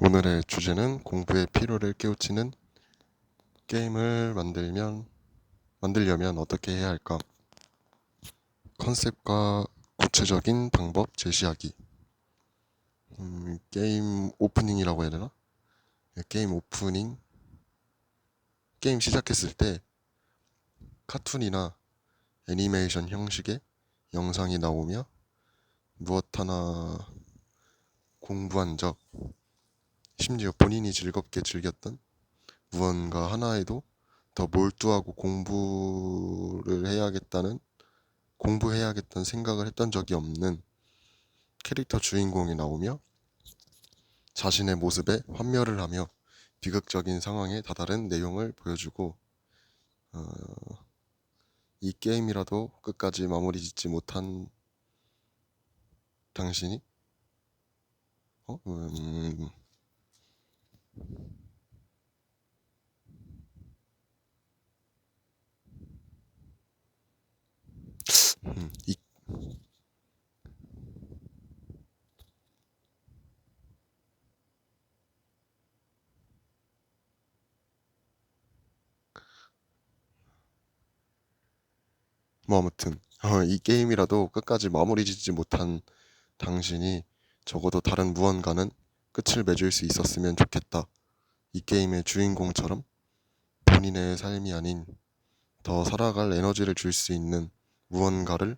오늘의 주제는 공부의 피로를 깨우치는 게임을 만들면 만들려면 어떻게 해야 할까? 컨셉과 구체적인 방법 제시하기. 음, 게임 오프닝이라고 해야 되나? 네, 게임 오프닝. 게임 시작했을 때 카툰이나 애니메이션 형식의 영상이 나오며 무엇 하나 공부한 적, 심지어 본인이 즐겁게 즐겼던 무언가 하나에도 더 몰두하고 공부를 해야겠다는 공부해야겠다는 생각을 했던 적이 없는 캐릭터 주인공이 나오며 자신의 모습에 환멸을 하며 비극적인 상황에 다다른 내용을 보여주고 어, 이 게임이라도 끝까지 마무리 짓지 못한 당신이 어? 음, 음, 이 뭐 아무튼 어, 이 게임이라도 끝까지 마무리 짓지 못한 당신이 적어도 다른 무언가는 끝을 맺을 수 있었으면 좋겠다. 이 게임의 주인공처럼 본인의 삶이 아닌 더 살아갈 에너지를 줄 수 있는 무언가를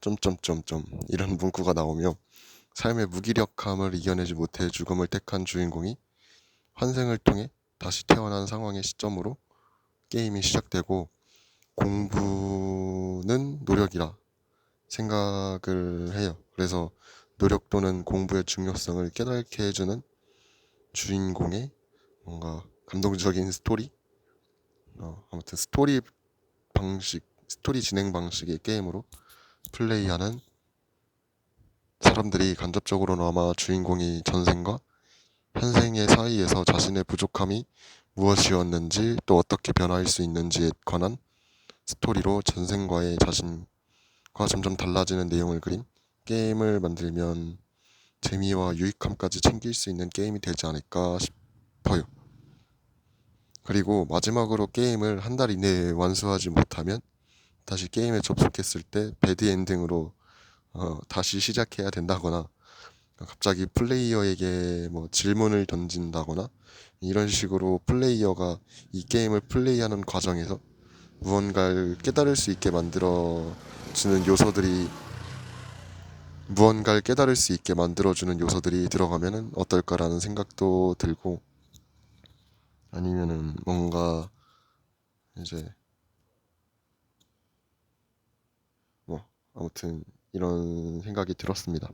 점점점점 이런 문구가 나오며 삶의 무기력함을 이겨내지 못해 죽음을 택한 주인공이 환생을 통해 다시 태어난 상황의 시점으로 게임이 시작되고 공부는 노력이라 생각을 해요. 그래서 노력 또는 공부의 중요성을 깨닫게 해주는 주인공의 뭔가 감동적인 스토리? 어, 아무튼 스토리 방식, 스토리 진행 방식의 게임으로 플레이하는 사람들이 간접적으로나마 주인공이 전생과 현생의 사이에서 자신의 부족함이 무엇이었는지 또 어떻게 변화할 수 있는지에 관한 스토리로 전생과의 자신과 점점 달라지는 내용을 그린 게임을 만들면 재미와 유익함까지 챙길 수 있는 게임이 되지 않을까 싶어요. 그리고 마지막으로 게임을 한 달 이내에 완수하지 못하면 다시 게임에 접속했을 때 배드 엔딩으로 어, 다시 시작해야 된다거나 갑자기 플레이어에게 뭐 질문을 던진다거나 이런 식으로 플레이어가 이 게임을 플레이하는 과정에서 무언가를 깨달을 수 있게 만들어 주는 요소들이 무언가를 깨달을 수 있게 만들어 주는 요소들이 들어가면은 어떨까라는 생각도 들고 아니면은 뭔가 이제 뭐 아무튼 이런 생각이 들었습니다.